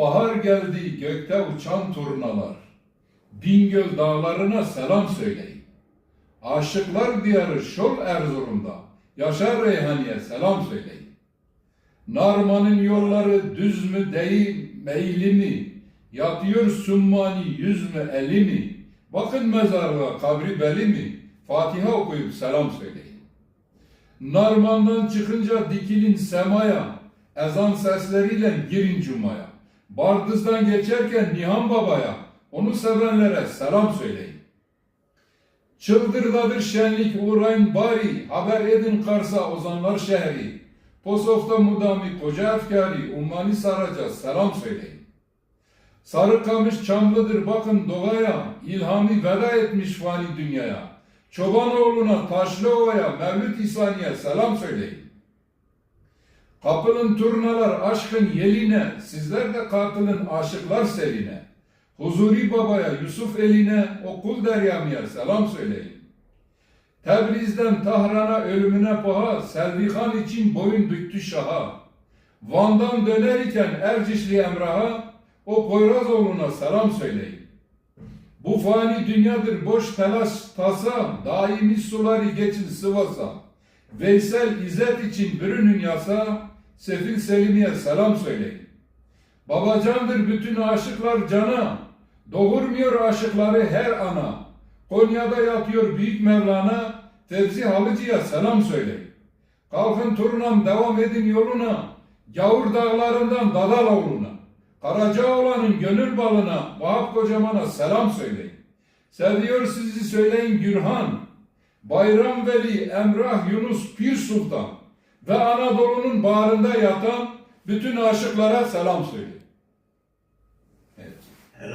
Bahar geldi gökte uçan turnalar. Bingöl dağlarına selam söyleyin. Aşıklar diyarı Şol Erzurum'da Yaşar Reyhani'ye selam söyleyin. Narman'ın yolları düz mü değil meyli mi? Yatıyor summani yüz mü eli mi? Bakın mezarlığa kabri beli mi? Fatiha okuyup selam söyleyin. Narman'dan çıkınca dikilin semaya, ezan sesleriyle girin cumaya. Bardız'dan geçerken Nihan Baba'ya, onu sevenlere selam söyleyin. Çıldırdadır şenlik uğrayın bari, haber edin Kars'a ozanlar şehri. Posof'ta mudami koca efkari, ummani saraca selam söyleyin. Sarıkamış çamlıdır bakın doğaya, ilhami veda etmiş fani dünyaya. Çobanoğlu'na Taşlıova'ya, Mevlüt İsa'niye selam söyleyin. Kapılın turnalar aşkın yeline, sizler de katılın aşıklar seline. Huzuri Baba'ya, Yusuf eline, okul deryamıya selam söyleyin. Tebriz'den Tahran'a ölümüne paha, Selvihan için boyun büktü şaha. Van'dan dönerken Ercişli Emrah'a, o Poyrazoğlu'na selam söyleyin. Bu fani dünyadır boş telaş tasa, daimi suları geçin sıvasa. Veysel İzzet için bürünün yasa, Sefil Selimiye selam söyleyin. Babacandır bütün aşıklar cana, doğurmuyor aşıkları her ana. Konya'da yatıyor büyük Mevlana, Tevzi Halıcı'ya selam söyleyin. Kalkın turnam devam edin yoluna, Gavur dağlarından Dadaloğlu'na. Karacaoğlan'ın gönül balına, Vahap Kocaman'a selam söyleyin. Seviyor sizi söyleyin Gürhan, Bayram Veli, Emrah Yunus Pir Sultan ve Anadolu'nun bağrında yatan bütün aşıklara selam söyleyin.